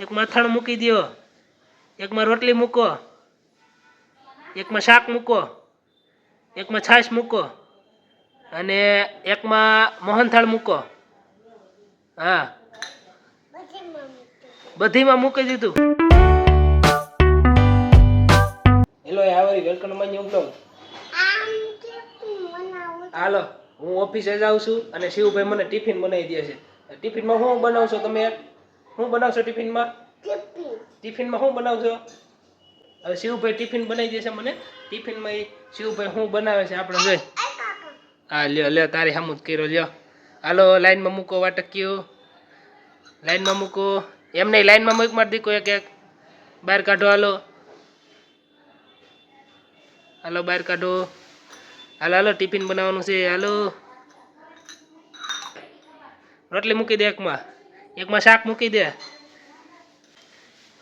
એકમાં અથાણું મૂકી દો એકમાં રોટલી મૂકો. એકમાં શાક મૂકો. એકમાં છાશ મૂકો. અને એકમાં મોહનથાળ મૂકો. હા. બધીમાં મૂકી દીધું. હેલો આવરી, વેલકમમાં ન્યુ બ્લોગ હાલો, હું ઓફિસે જાઉં છું અને શિવભાઈ મને ટિફિન બનાવી દે છે. ટિફિનમાં હું બનાવશો તમે? શું બનાવશો ટિફિનમાં? ટિફિનમાં શું બનાવશો હવે શિવભાઈ ટિફિન બનાવી દેશે મને. ટિફિનમાં એ શિવભાઈ શું બનાવે છે આપણે જોઈ. હા લ્યો લ્યો તારી સામું જ કર્યો લ્યો. હાલો લાઈનમાં મૂકો વાટક્યું લાઈનમાં મૂકો. એમ નહીં લાઈનમાં મૂક મારી દીકો એક એક. બહાર કાઢો હાલો. હાલો બહાર કાઢો. હાલો હાલો ટિફિન બનાવવાનું છે હાલો. રોટલી મૂકી દે એકમાં. એકમાં શાક મૂકી દે.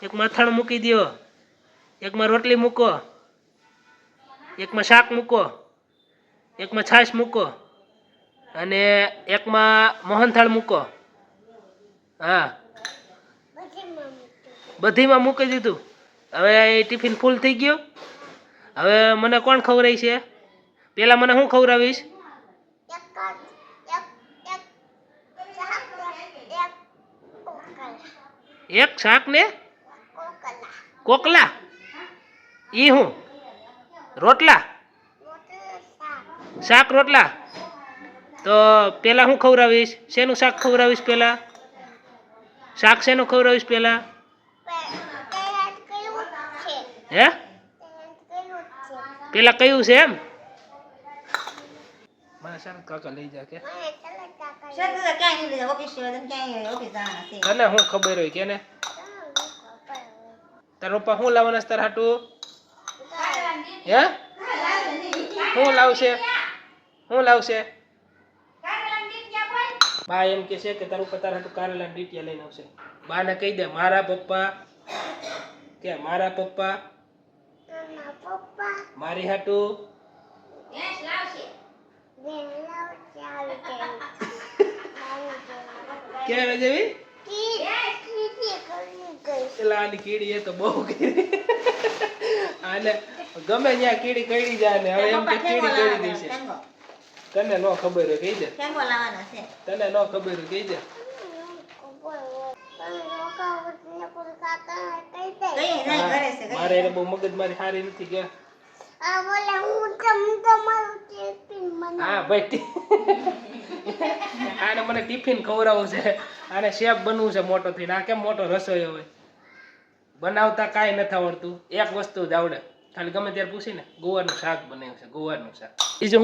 એકમાં અથાણું મૂકી દ્યો એકમાં રોટલી મૂકો. એકમાં શાક મૂકો. એકમાં છાશ મૂકો. અને એકમાં મોહનથાળ મૂકો. હા. બધીમાં મૂકી દીધું. હવે એ ટિફિન ફૂલ થઈ ગયો. હવે મને કોણ ખવડાવી છે પહેલાં મને હું ખવડાવીશ? એક શાક ને કોકલા. ઈ હું? રોટલા? શાક, રોટલા. તો પેલા હું ખવડાવીશ? શેનું શાક ખવડાવીશ પેલા? શાક શેનું ખવડાવીશ પેલા? હે? પેલા કયું છે એમ? મને કાકા લઈ જા કે. તને શું ખબર હોય કે ને? તાર પપ્પા શું લાવવાના છે તાર હાટું? હે? શું લાવશે? શું લાવશે? બા એમ કે છે કે તારું પતાર હતું કારેલા ડીટિયા લઈને આવશે. બાને કહી દે મારા પપ્પા કે મારા પપ્પા મારી હાટું ક્યારે જેવી? પેલા આની કીડી એ તો બહુ કીડી આને ગમે ત્યાં કીડી કઈ જાય ને હવે એમ કે કીડી કઈડી દેશે. છે તને નો ખબર હોય કહી દે. તને નો ખબર હોય કહી દે. મારે એને બહુ મગજ મારી સારી નથી કે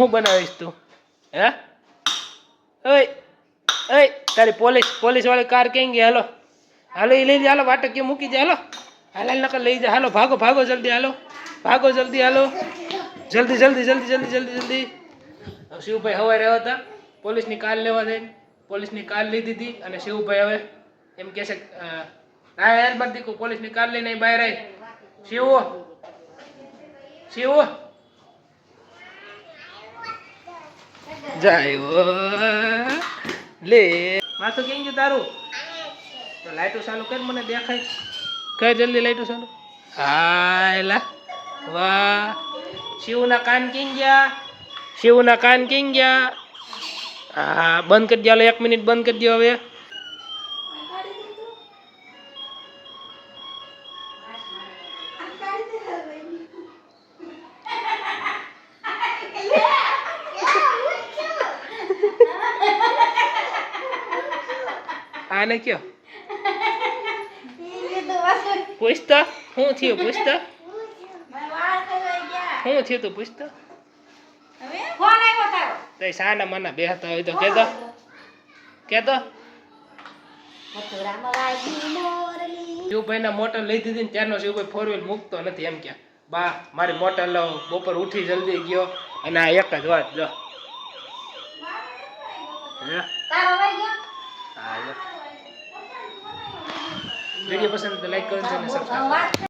બનાવીશ તું? હે? ઓય ઓય, તારી પોલીસ પોલીસ વાળી કાર કેમ ગઈ? હાલો. હાલો એ લઈ જા, હાલો વાટક કે મૂકી જાય હાલ. હાલ, નકર લઈ જાય હાલો, ભાગો ભાગો જલ્દી, હાલો. ભાગો જલ્દી, હાલો. જલ્દી જલ્દી જલ્દી જલ્દી જલ્દી જલ્દી. શિવભાઈ હવારે રહ્યા હતા. પોલીસની કાર લેવા જઈને પોલીસની કાર લીધી હતી અને શિવભાઈ હવે એમ કહે છે ના યાર બધી પોલીસની કાર લઈને બહાર આવી શિવ શિવ. જાય લે. માથું કેમ ગયું તારું? તો લાઈટો ચાલુ કર મને દેખાય. કઈ જલ્દી લાઈટો ચાલુ. હાયલા વાહ શિવના કાન કિંગ ગયા શિવના કાન કિંગ ગયા હા બંધ કરી દો હાલો એક મિનિટ બંધ કરી દો હવે આને કયો પૂછતો શું થયું પૂછતો શું થયું તું પૂછતો? તે સાના માના બેહતા હોય તો કેતો? કેતો? મોરલી. શિવભાઈના મોટર લઈ દીધી ને ત્યારનો શિવભાઈ ફોર વ્હીલ મૂકતો નથી એમ કે. બા મારી મોટર લઉં બપોર ઉઠી જલ્દી ગયો. અને આ એક જ વાત જો. હે? હા વીડિયો પસંદ તો લાઈક કરજો અને સબસ્ક્રાઈબ